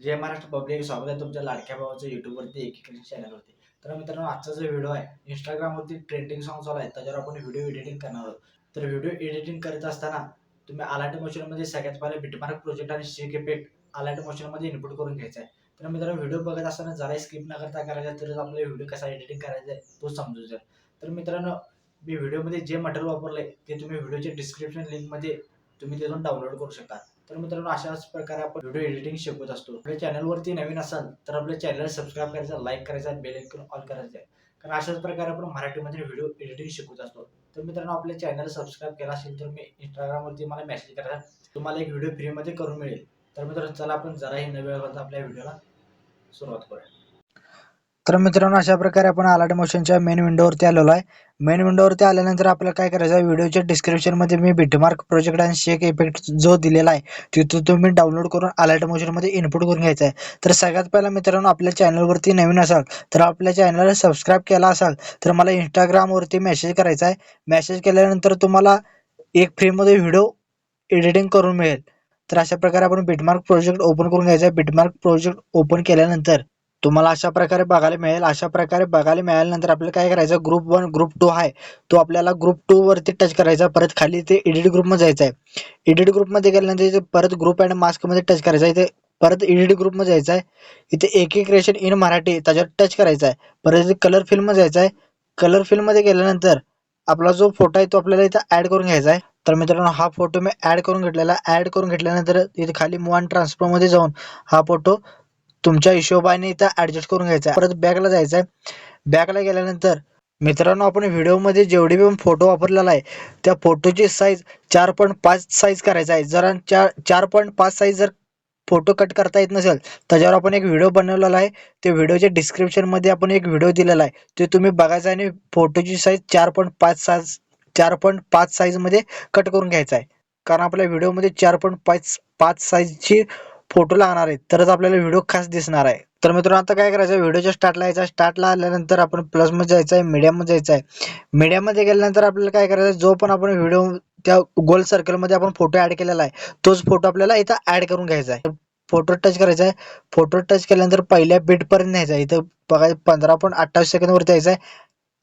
जय Maharashtra public स्वागत आहे तुमच्या लाडक्या भावाचं युट्यूबवरती एकीकडे चॅनलवरती तर मित्रांनो आजचा जो व्हिडिओ आहे इंस्टाग्रामवरती ट्रेंडिंग सॉंग चालू आहे. त्याच्यावर आपण व्हिडिओ एडिटिंग करणार आहोत. तर व्हिडिओ एडिटिंग करत असताना तुम्ही अलाट मशीनमध्ये सगळ्यात पहिले बिटमार्क प्रोजेक्ट आणि शेक इफेक्ट अलाट मशीनमध्ये इनपुट करून घ्यायचा आहे. तर मित्रांनो व्हिडिओ बघत असताना जरा स्किप न करता करायचा तरच आपल्याला व्हिडिओ कसा एडिटिंग करायचा आहे तो समजू जाईल. तर मित्रांनो मी व्हिडिओमध्ये जे मटेरियल वापरले ते तुम्ही व्हिडिओच्या डिस्क्रिप्शन लिंकमध्ये तुम्ही तिथून डाउनलोड करू शकता. तर मित्रांनो अशाच प्रकारे आपण व्हिडिओ एडिटिंग शिकवत असतो. आपल्या चॅनलवरती नवीन असाल तर आपल्या चॅनल सबस्क्राईब करायचा लाईक करायचा बेल ऐकून ऑल करायचा आहे. कारण अशाच प्रकारे आपण मराठीमध्ये व्हिडिओ एडिटिंग शिकवत असतो. तर मित्रांनो आपल्या चॅनल सबस्क्राईब केला असेल तर मी इंस्टाग्रामवरती मला मेसेज करा. तुम्हाला एक व्हिडिओ फ्रीमध्ये करून मिळेल. तर मित्रांनो चला आपण जराही नव्या आपल्या व्हिडिओला सुरुवात करूया. तर मित्रांनो अशा प्रकारे आपण आलाट मोशनच्या मेन विंडोवरती आलेलो आहे. मेन विंडोवरती आल्यानंतर आपल्याला काय करायचं आहे? व्हिडिओच्या डिस्क्रिप्शनमध्ये मी बिटमार्क प्रोजेक्ट आणि शेक इफेक्ट जो दिलेला आहे तिथून तुम्ही डाउनलोड करून अलार्ट मोशनमध्ये इनपुट करून घ्यायचा आहे. तर सगळ्यात पहिला मित्रांनो आपल्या चॅनलवरती नवीन असाल तर आपल्या चॅनलला सबस्क्राईब केला असाल तर मला इंस्टाग्रामवरती मेसेज करायचा आहे. मेसेज केल्यानंतर तुम्हाला एक फ्रीमध्ये व्हिडिओ एडिटिंग करून मिळेल. तर अशा प्रकारे आपण बिटमार्क प्रोजेक्ट ओपन करून घ्यायचा आहे. बिटमार्क प्रोजेक्ट ओपन केल्यानंतर तुम्हाला अशा प्रकारे बघायला मिळेल. अशा प्रकारे बघायला मिळाल्यानंतर आपल्याला काय करायचं? ग्रुप वन ग्रुप टू आहे. तो आपल्याला ग्रुप टू वरती टच करायचा. परत खाली ते एडिट ग्रुपमध्ये जायचं आहे. एडिट ग्रुपमध्ये गेल्यानंतर इथे परत ग्रुप अँड मास्कमध्ये टच करायचं आहे. इथे परत एडिट ग्रुपमध्ये जायचं आहे. इथे एक एक रेशन इन मराठी त्याच्यावर टच करायचा आहे. परत इथे कलर फिल्ममध्ये जायचं आहे. कलर फिल्ममध्ये गेल्यानंतर आपला जो फोटो आहे तो आपल्याला इथं ॲड करून घ्यायचा आहे. तर मित्रांनो हा फोटो मी ॲड करून घेतलेला. ॲड करून घेतल्यानंतर इथे खाली मूव अँड ट्रान्सफरमध्ये जाऊन हा फोटो तुमच्या हिशोबाने इथं ऍडजस्ट करून घ्यायचा. आहे परत बॅकला जायचं आहे बॅकला गेल्यानंतर मित्रांनो आपण व्हिडिओमध्ये जेवढे पण फोटो वापरलेला आहे त्या फोटोची साईज चार पॉईंट पाच साईज करायचा आहे. जर चार चार पॉईंट पाच साईज जर फोटो कट करता येत नसेल त्याच्यावर आपण एक व्हिडिओ बनवलेला आहे. ते व्हिडिओच्या डिस्क्रिप्शनमध्ये आपण एक व्हिडिओ दिलेला आहे. ते तुम्ही बघायचा आणि फोटोची साईज चार पॉईंट पाच साईज चार पॉईंट पाच साईजमध्ये कट करून घ्यायचा आहे. कारण आपल्या व्हिडिओमध्ये चार पॉईंट पाच पाच साईजची फोटो लागणार आहेत तरच आपल्याला व्हिडिओ खास दिसणार आहे. तर मित्रांनो आता काय करायचं? व्हिडिओच्या स्टार्टला यायचा. स्टार्टला आल्यानंतर आपण प्लसमध्ये जायचं आहे मीडियममध्ये जायचं आहे. मीडियामध्ये गेल्यानंतर आपल्याला काय करायचं? जो पण आपण व्हिडिओ त्या गोल सर्कलमध्ये आपण फोटो ॲड केलेला आहे तोच फोटो आपल्याला इथं ॲड करून घ्यायचा आहे. फोटो टच करायचा आहे. फोटो टच केल्यानंतर पहिल्या बीटपर्यंत न्यायचा आहे. इथं बघा पंधरा पॉईंट अठ्ठावीस सेकंदवरती यायचा आहे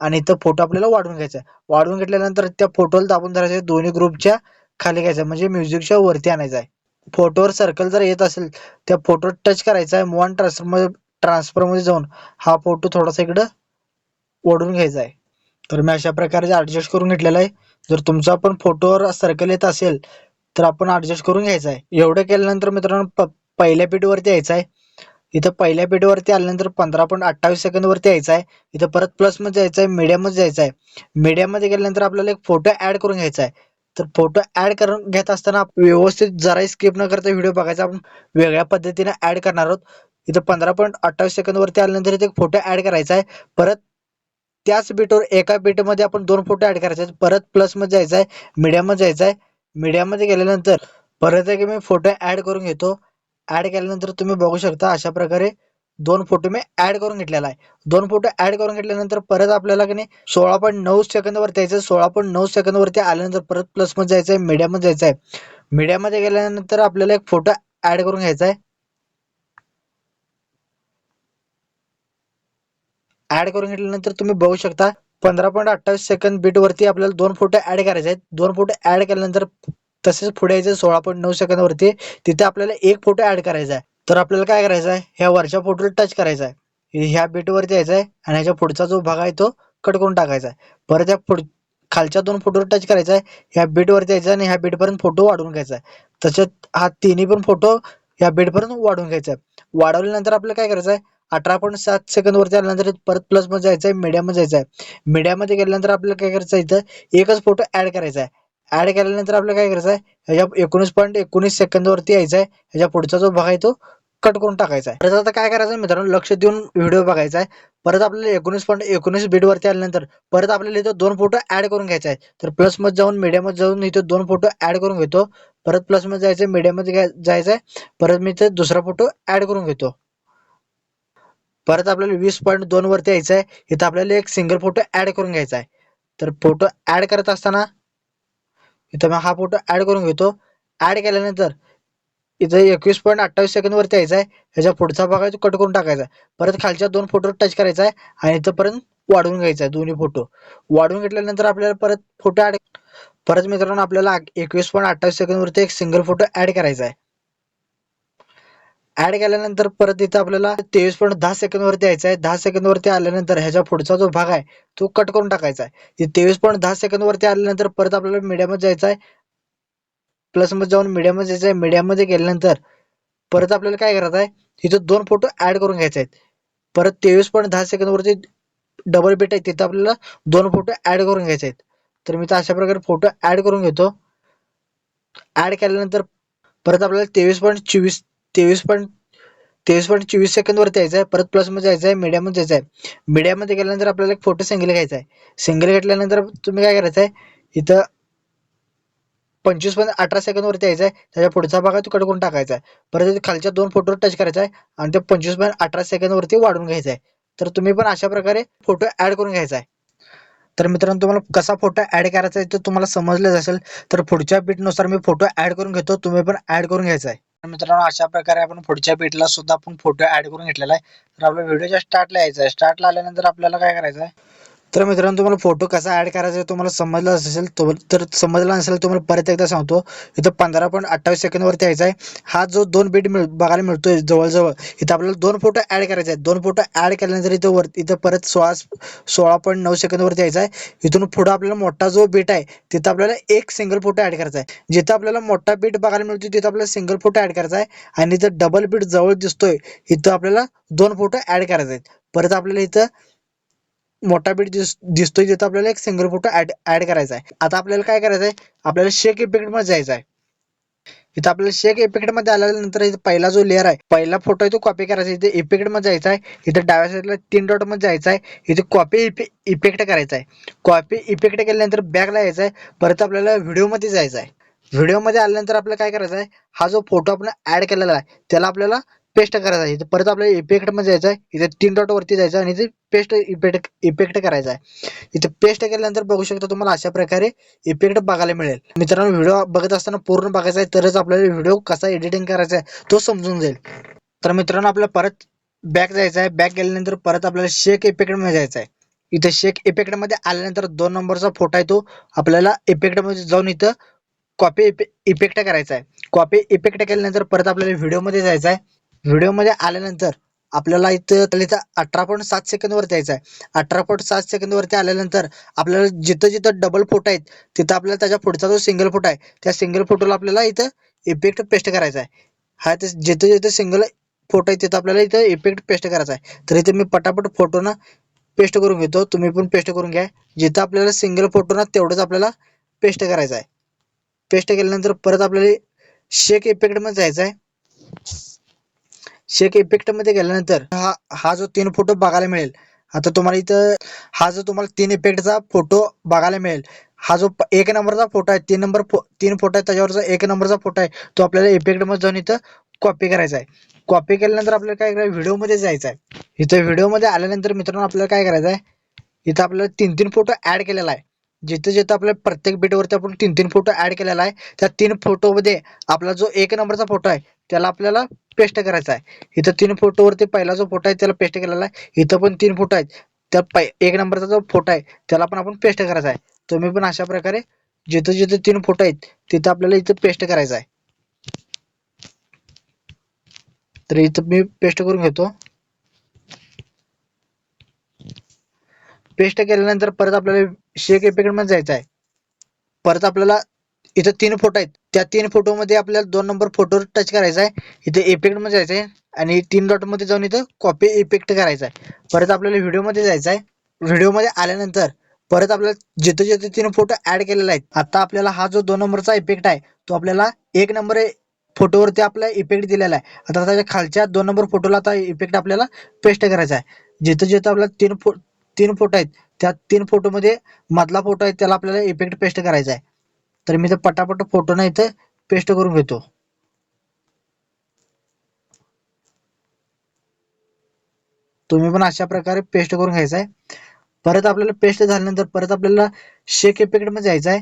आणि इथं फोटो आपल्याला वाढवून घ्यायचा आहे. वाढवून घेतल्यानंतर त्या फोटोला दाबून धरायचं आहे. दोन्ही ग्रुपच्या खाली घ्यायचं आहे. म्हणजे म्युझिकच्या वरती आणायचं आहे. फोटोवर सर्कल जर येत असेल त्या फोटो टच करायचा आहे मोन ट्रान्सफरमध्ये ट्रान्सफरमध्ये जाऊन हा फोटो थोडासा इकडं ओढून घ्यायचा आहे. तर मी अशा प्रकारे ॲडजस्ट करून घेतलेला आहे जर तुमचा पण फोटोवर सर्कल येत असेल तर आपण ॲडजस्ट करून घ्यायचा आहे. एवढं केल्यानंतर मित्रांनो प पहिल्या पेटीवरती यायचं आहे. इथं पहिल्या पेटीवरती आल्यानंतर पंधरा पॉईंट अठ्ठावीस सेकंदवरती यायचं आहे. इथं परत प्लसमध्ये जायचं आहे मीडियममध्ये जायचं आहे. मीडियममध्ये गेल्यानंतर आपल्याला एक फोटो ॲड करून घ्यायचा आहे. तर फोटो ॲड करून घेत असताना व्यवस्थित जराही स्किप न करता व्हिडिओ बघायचा. आपण वेगळ्या पद्धतीने ॲड करणार आहोत. इथं पंधरा पॉईंट अठ्ठावीस सेकंदवरती आल्यानंतर इथे फोटो ॲड करायचा आहे. परत त्याच बीटवर एका बीटमध्ये आपण दोन फोटो ॲड करायचे आहेत. परत प्लसमध्ये जायचं आहे. मीडियामध्ये जायचं आहे. मीडियामध्ये गेल्यानंतर परत एक मी फोटो ॲड करून घेतो. ॲड केल्यानंतर तुम्ही बघू शकता अशा प्रकारे दोन फोटो मी ॲड करून घेतलेला आहे. दोन फोटो ॲड करून घेतल्यानंतर परत आपल्याला की नाही सोळा पॉईंट नऊ सेकंदवरती यायचं सोळा पॉईंट नऊ सेकंदवरती आल्यानंतर परत प्लसमध्ये जायचं आहे मीडियामध्ये जायचं आहे. मीडियामध्ये गेल्यानंतर आपल्याला एक फोटो ॲड करून घ्यायचा आहे. ॲड करून घेतल्यानंतर तुम्ही बघू शकता पंधरा पॉईंट अठ्ठावीस सेकंद बीटवरती आपल्याला दोन फोटो ॲड करायचे आहेत. दोन फोटो ॲड केल्यानंतर तसेच पुढे यायचं सोळा पॉईंट नऊ सेकंदवरती तिथे आपल्याला एक फोटो ॲड करायचा आहे. तर आपल्याला काय करायचं आहे? ह्या वरच्या फोटोला टच करायचा आहे. ह्या बीटवरती यायचं आहे आणि ह्याच्या पुढचा जो भाग आहे तो कट करून टाकायचा आहे. परत या पुढ खालच्या दोन फोटोवर टच करायचा आहे. ह्या बीटवरती यायचं आणि ह्या बीटपर्यंत फोटो वाढवून घ्यायचा आहे. तसेच हा तिन्ही पण फोटो या बीटपर्यंत वाढवून घ्यायचा आहे. वाढवल्यानंतर आपल्याला काय करायचं आहे? अठरा पॉईंट सात सेकंदवरती आल्यानंतर परत प्लसमध्ये जायचं आहे मीडियामध्ये जायचं आहे. मीडियामध्ये गेल्यानंतर आपल्याला काय करायचं आहे इथं? एकच फोटो ॲड करायचा आहे. ॲड केल्यानंतर आपल्याला काय करायचं आहे? ह्याच्या एकोणीस पॉईंट एकोणीस सेकंदवरती यायचं आहे. ह्याच्या पुढचा जो भाग आहे तो कट करून टाकायचा आहे. परत आता काय करायचं आहे मित्रांनो लक्ष देऊन व्हिडिओ बघायचा आहे. परत आपल्याला एकोणीस पॉईंट एकोणीस बीटवरती आल्यानंतर परत आपल्याला इथं दोन फोटो ऍड करून घ्यायचा आहे तर प्लसमध्ये जाऊन मीडियामध्ये जाऊन इथं दोन फोटो ऍड करून घेतो. परत प्लसमध्ये जायचं आहे मीडियममध्ये जायचं आहे. परत मी इथं दुसरा फोटो ऍड करून घेतो. परत आपल्याला वीस पॉईंट दोन वरती यायचं आहे. इथं आपल्याला एक सिंगल फोटो ऍड करून घ्यायचा आहे. तर फोटो ऍड करत असताना इथं मी हा फोटो ऍड करून घेतो. ऍड केल्यानंतर इथं एकवीस पॉईंट अठ्ठावीस सेकंडवरती यायचा आहे ह्याच्या पुढचा भाग आहे तो कट करून टाकायचा. आहे परत खालच्या दोन फोटो टच करायचा आहे आणि इथंपर्यंत वाढवून घ्यायचा आहे दोन्ही फोटो. वाढवून घेतल्यानंतर आपल्याला परत फोटो ऍड परत मित्रांनो आपल्याला एकवीस पॉईंट अठ्ठावीस सेकंडवरती एक सिंगल फोटो ऍड करायचा आहे ऍड केल्यानंतर परत इथं आपल्याला तेवीस पॉईंट दहा सेकंदवरती यायचा आहे दहा सेकंदवरती आल्यानंतर ह्याच्या पुढचा जो भाग आहे तो कट करून टाकायचा आहे तेवीस पॉईंट दहा सेकंदवरती आल्यानंतर परत आपल्याला मीडियामध्ये जायचं आहे प्लसमध्ये जाऊन मीडियामध्ये जायचं आहे मीडियामध्ये गेल्यानंतर परत आपल्याला काय करायचं आहे तिथं दोन फोटो ऍड करून घ्यायचे आहेत परत तेवीस पॉईंट दहा सेकंदवरती डबल बेट आहे. तिथं आपल्याला दोन फोटो ऍड करून घ्यायचे आहेत तर मी तर अशा प्रकारे फोटो ऍड करून घेतो. ऍड केल्यानंतर परत आपल्याला तेवीस पॉईंट चोवीस तेवीस पॉईंट तेवीस पॉईंट चोवीस सेकंदवरती यायचं आहे परत प्लसमध्ये जायचं आहे मीडियामध्ये जायचं आहे मीडियामध्ये गेल्यानंतर आपल्याला एक फोटो सिंगल घ्यायचा आहे सिंगल घेतल्यानंतर तुम्ही काय करायचं आहे इथं पंचवीसपर्यंत अठरा सेकंद वरती यायचं आहे त्याच्या पुढचा भाग आहे तो कट करून टाकायचा आहे परत खालच्या दोन फोटोवर टच करायचा आहे आणि ते पंचवीसपर्यंत अठरा सेकंद वरती वाढून घ्यायचा आहे तर तुम्ही पण अशा प्रकारे फोटो ऍड करून घ्यायचा आहे तर मित्रांनो तुम्हाला कसा फोटो ऍड करायचा आहे ते तुम्हाला समजलंच असेल. तर पुढच्या बीटनुसार मी फोटो ऍड करून घेतो. तुम्ही पण ऍड करून घ्यायचा आहे तर मित्रांनो अशा प्रकारे आपण पुढच्या बीटला सुद्धा आपण फोटो ऍड करून घेतलेला आहे. तर आपल्या व्हिडिओच्या स्टार्टला यायचं आहे स्टार्टला आल्यानंतर आपल्याला काय करायचं आहे तर मित्रांनो तुम्हाला फोटो कसा ऍड करायचा आहे तुम्हाला समजला असेल तो तर समजला नसेल तुम्हाला परत एकदा सांगतो. इथं पंधरा पॉईंट अठ्ठावीस सेकंदवरती यायचा आहे. हा जो दोन बीट मिळ बघायला मिळतोय जवळजवळ इथं आपल्याला दोन फोटो ऍड करायचे आहेत. दोन फोटो ऍड केल्यानंतर इथं वर इथं परत सोळा सोळा पॉईंट नऊ सेकंदवरती यायचा आहे. इथून पुढं आपल्याला मोठा जो बीट आहे तिथं आपल्याला एक सिंगल फोटो ऍड करायचा आहे. जिथं आपल्याला मोठा बीट बघायला मिळतो तिथं आपल्याला सिंगल फोटो ऍड करायचा आहे. आणि इथं डबल बीट जवळ दिसतोय इथं आपल्याला दोन फोटो ऍड करायचे आहेत. परत आपल्याला इथं मोठा बीट दिस दिसतोय तिथं आपल्याला एक सिंगल फोटो ऍड ऍड करायचा आहे आता आपल्याला काय करायचं आहे आपल्याला शेक इफेक्टमध्ये जायचं आहे इथं आपल्याला शेक इफेक्टमध्ये आल्यानंतर इथं पहिला जो लेअर आहे पहिला फोटो आहे तो कॉपी करायचा. आहे इथे इफेक्टमध्ये जायचा आहे इथं डाव्या साईडला तीन डॉटमध्ये जायचं आहे इथे कॉपी इफेक्ट करायचा आहे कॉपी इफेक्ट केल्यानंतर बॅकला यायचं आहे परत आपल्याला व्हिडिओमध्ये जायचं आहे व्हिडिओमध्ये आल्यानंतर आपल्याला काय करायचं आहे हा जो फोटो आपण ऍड केलेला आहे त्याला आपल्याला पेस्ट करायचा. आहे इथं परत आपल्याला इफेक्टमध्ये जायचं आहे. इथे तीन डॉट वरती जायचं आणि इथे पेस्ट इफेक्ट इफेक्ट करायचा आहे. इथे पेस्ट केल्यानंतर बघू शकता तुम्हाला अशा प्रकारे इफेक्ट बघायला मिळेल. मित्रांनो व्हिडिओ बघत असताना पूर्ण बघायचा आहे तरच आपल्याला व्हिडिओ कसा एडिटिंग करायचा आहे तो समजून जाईल. तर मित्रांनो आपल्याला परत बॅक जायचं आहे. बॅक गेल्यानंतर परत आपल्याला शेक इफेक्टमध्ये जायचं आहे. इथे शेक इफेक्टमध्ये आल्यानंतर दोन नंबरचा फोटो आहे तो. आपल्याला इफेक्टमध्ये जाऊन इथं कॉपी इफेक्ट करायचा आहे. कॉपी इफेक्ट केल्यानंतर परत आपल्याला व्हिडिओमध्ये जायचं आहे. व्हिडिओमध्ये आल्यानंतर आपल्याला इथं इथं अठरा पॉईंट सात सेकंदवरती यायचं आहे. अठरा पॉईंट सात सेकंदवरती आल्यानंतर आपल्याला जिथं जिथं डबल फोटो आहेत तिथं आपल्याला त्याच्या पुढचा जो सिंगल फोटो आहे त्या सिंगल फोटोला आपल्याला इथं इफेक्ट पेस्ट करायचा आहे. हा ते जिथं जिथं सिंगल फोटो आहे तिथं आपल्याला इथं इफेक्ट पेस्ट करायचा आहे. तर इथे मी पटापट फोटो ना पेस्ट करून घेतो. तुम्ही पण पेस्ट करून घ्या. जिथं आपल्याला सिंगल फोटो ना तेवढंच आपल्याला पेस्ट करायचं आहे. पेस्ट केल्यानंतर परत आपल्याला शेक इफेक्टमध्ये जायचं आहे. शेक इफेक्टमध्ये गेल्यानंतर हा हा जो तीन फोटो बघायला मिळेल आता तुम्हाला इथं हा जो तुम्हाला तीन इफेक्टचा फोटो बघायला मिळेल हा जो एक नंबरचा फोटो आहे तीन नंबर फो- तीन फोटो आहे त्याच्यावरचा एक नंबरचा फोटो आहे तो आपल्याला इफेक्टमध्ये जाऊन इथं कॉपी करायचा आहे. कॉपी केल्यानंतर आपल्याला काय करायचं व्हिडिओमध्ये जायचं आहे. इथं व्हिडिओमध्ये आल्यानंतर मित्रांनो आपल्याला काय करायचं आहे इथं आपल्याला तीन तीन फोटो ऍड केलेला आहे. जिथं जिथं आपल्या प्रत्येक बीटवरती आपण तीन तीन फोटो ऍड केलेला आहे त्या तीन फोटोमध्ये आपला जो एक नंबरचा फोटो आहे त्याला आपल्याला पेस्ट करायचा आहे. इथं तीन फोटोवरती पहिला जो फोटो आहे त्याला पेस्ट केलेला आहे. इथं पण तीन फोटो आहेत. त्या पै- एक नंबरचा जो फोटो आहे त्याला पण आपण पेस्ट करायचा आहे. तुम्ही पण अशा प्रकारे जिथं जिथं तीन फोटो आहेत तिथं आपल्याला इथं पेस्ट करायचा आहे. तर इथं मी पेस्ट करून घेतो. पेस्ट केल्यानंतर परत आपल्याला शेक इफेक्टमध्ये जायचं आहे. परत आपल्याला इथं तीन फोटो आहेत. त्या तीन फोटोमध्ये आपल्याला दोन नंबर फोटोवर टच करायचा आहे. इथे इफेक्टमध्ये जायचं आहे आणि तीन डॉटमध्ये जाऊन इथं कॉपी इफेक्ट करायचा आहे. परत आपल्याला व्हिडिओमध्ये जायचं आहे. व्हिडिओमध्ये आल्यानंतर परत आपल्याला जिथं जिथे तीन फोटो ऍड केलेला आहेत आता आपल्याला हा जो दोन नंबरचा इफेक्ट आहे तो आपल्याला एक नंबर फोटोवरती आपला इफेक्ट दिलेला आहे. आता त्याच्या खालच्या दोन नंबर फोटोला आता इफेक्ट आपल्याला पेस्ट करायचा आहे. जिथं जिथं आपल्याला तीन फो तीन फोटो आहेत. त्या तीन फोटोमध्ये मधला फोटो आहे त्याला आपल्याला इफेक्ट पेस्ट करायचा आहे. तर मी तर पटापट फोटो ना इथं पेस्ट करून घेतो. तुम्ही पण अशा प्रकारे पेस्ट करून घ्यायचा आहे. परत आपल्याला पेस्ट झाल्यानंतर परत आपल्याला शेक इफेक्टमध्ये जायचं आहे.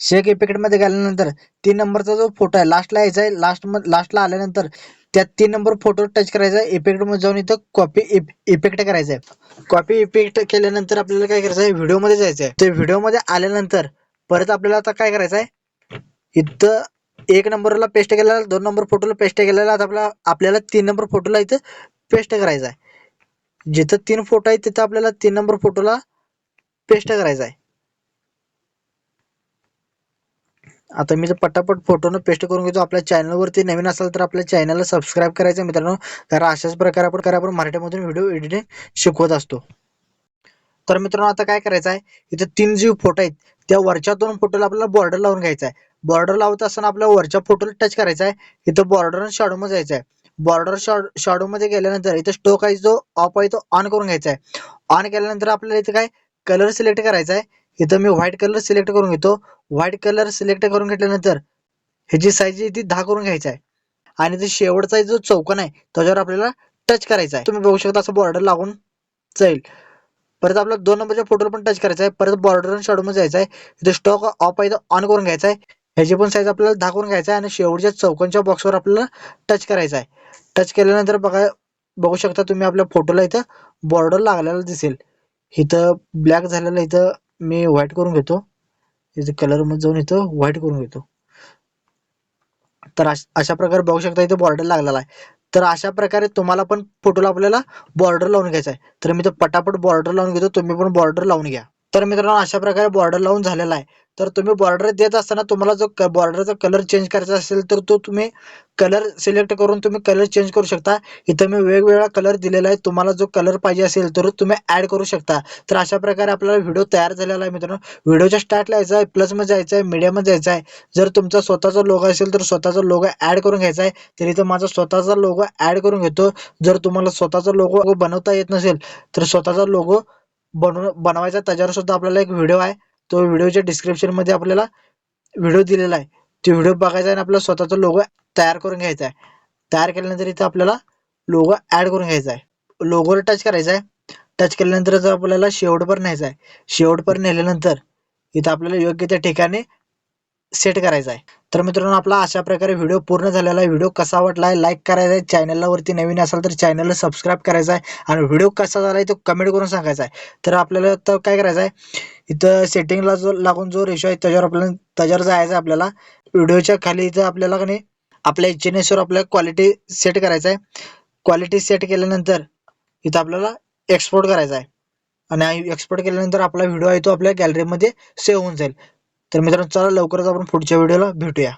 शेक इफेक्टमध्ये गेल्यानंतर तीन नंबरचा जो फोटो आहे लास्टला यायचा आहे लास्ट लास्टला आल्यानंतर त्या तीन नंबर फोटो टच करायचा आहे. इफेक्टमध्ये जाऊन इथं कॉपी इफेक्ट करायचा आहे. कॉपी इफेक्ट केल्यानंतर आपल्याला काय करायचं आहे? व्हिडिओमध्ये जायचं आहे. ते व्हिडिओमध्ये आल्यानंतर परत आपल्याला आता काय करायचं आहे? इथं एक नंबरला पेस्ट केलेला दोन नंबर फोटोला पेस्ट केलेला आता आपला आपल्याला तीन नंबर फोटोला इथं पेस्ट करायचा आहे. जिथं तीन फोटो आहेत तिथं आपल्याला तीन नंबर फोटोला पेस्ट करायचा आहे. आता मी पटापट पटापट फोटोनं पेस्ट करून घेतो. आपल्या चॅनलवरती नवीन असाल तर आपल्या चॅनलला सबस्क्राईब करायचं आहे मित्रांनो. कारण अशाच प्रकारे आपण करा आपण मराठीमधून व्हिडिओ एडिटिंग शिकवत असतो. तर मित्रांनो आता काय करायचं आहे? इथे तीन जे फोटो आहेत त्या वरच्या दोन फोटोला आपल्याला बॉर्डर लावून घ्यायचा आहे. बॉर्डर लावत असताना आपल्या वरच्या फोटोला टच करायचा आहे. इथं बॉर्डर आणि जायचं आहे. बॉर्डर शॉडो मध्ये गेल्यानंतर इथं स्टोक आहे जो ऑफ आहे तो ऑन करून घ्यायचा आहे. ऑन केल्यानंतर आपल्याला इथे काय? कलर सिलेक्ट करायचा आहे. इथं मी व्हाईट कलर सिलेक्ट करून घेतो. व्हाईट कलर सिलेक्ट करून घेतल्यानंतर ह्याची साईज ती दहा करून घ्यायचा आहे. आणि ते शेवटचा जो चौकन आहे त्याच्यावर आपल्याला टच करायचा आहे. तुम्ही बघू शकता असं बॉर्डर लागून जाईल. परत आपला दोन नंबरच्या फोटोला पण टच करायचा आहे. परत बॉर्डर शॉर्टमध्ये shadow जायचं आहे. इथे स्टॉक ऑफ आहे ऑन करून घ्यायचा आहे. ह्याची पण साईज आपल्याला दहा करून घ्यायचा आहे. आणि शेवटच्या चौकोनच्या बॉक्सवर आपल्याला टच करायचा आहे. टच केल्यानंतर बघा बघू शकता तुम्ही आपल्या फोटोला इथं बॉर्डर लागलेला दिसेल. इथं ब्लॅक झालेलं इथं मी व्हाईट करून घेतो. इथे कलरमध्ये जाऊन इथं व्हाईट करून घेतो. तर अशा प्रकारे बघू शकता इथे बॉर्डर लागलेला आहे. तर अशा प्रकारे तुम्हाला पण फोटोला आपल्याला बॉर्डर लावून घ्यायचा आहे. तर मी तर पटापट बॉर्डर लावून घेतो. तुम्ही पण बॉर्डर लावून घ्या. तर मित्रांनो अशा प्रकारे बॉर्डर लावून झालेला आहे. तर तुम्ही बॉर्डर देत असताना तुम्हाला जो बॉर्डरचा कलर चेंज करायचा असेल तर तो तुम्ही कलर सिलेक्ट करून तुम्ही कलर चेंज करू शकता. इथं मी वेगवेगळा कलर दिलेला आहे. तुम्हाला जो कलर पाहिजे असेल तर तुम्ही ऍड करू शकता. तर अशा प्रकारे आपल्याला व्हिडिओ तयार झालेला आहे मित्रांनो. व्हिडिओच्या स्टार्टला यायचा आहे प्लसमध्ये जायचं आहे मीडियामध्ये जायचं आहे. जर तुमचा स्वतःचा लोगो असेल तर स्वतःचा लोगो ऍड करून घ्यायचा आहे. तर इथं माझा स्वतःचा लोगो ऍड करून घेतो. जर तुम्हाला स्वतःचा लोगो बनवता येत नसेल तर स्वतःचा लोगो बनव बनवायचा त्याच्यावर सुद्धा आपल्याला एक व्हिडिओ आहे. तो व्हिडिओच्या डिस्क्रिप्शनमध्ये आपल्याला व्हिडिओ दिलेला आहे. तो व्हिडिओ बघायचा आहे आणि आपला स्वतःचा लोगो तयार करून घ्यायचा आहे. तयार केल्यानंतर इथं आपल्याला लोगो ऍड करून घ्यायचा आहे. लोगोला टच करायचा आहे. टच केल्यानंतर आपल्याला शेवटपर न्यायचा आहे. शेवटपर नेल्यानंतर इथं आपल्याला योग्य त्या ठिकाणी सेट करायचा आहे. तर मित्रांनो आपला अशा प्रकारे व्हिडिओ पूर्ण झालेला आहे. व्हिडिओ कसा वाटला आहे लाईक करायचा आहे. चॅनलला वरती नवीन असाल तर चॅनलला सबस्क्राईब करायचा आहे. आणि व्हिडिओ कसा झाला आहे तो कमेंट करून सांगायचा आहे. तर आपल्याला तर काय करायचं आहे इथं सेटिंगला जो लागून जो रेशो आहे त्याच्यावर आपल्याला त्याच्यावर जायचं आहे आपल्याला. व्हिडिओच्या खाली इथं आपल्याला का नाही आपल्या इच्छेनुसार आपल्याला क्वालिटी सेट करायचं आहे. क्वालिटी सेट केल्यानंतर इथं आपल्याला एक्सपोर्ट करायचा आहे. आणि एक्सपोर्ट केल्यानंतर आपला व्हिडिओ आहे तो आपल्या गॅलरीमध्ये सेव्ह होऊन जाईल. तर मित्रांनो चला लवकरच आपण पुढच्या व्हिडिओला भेटूया.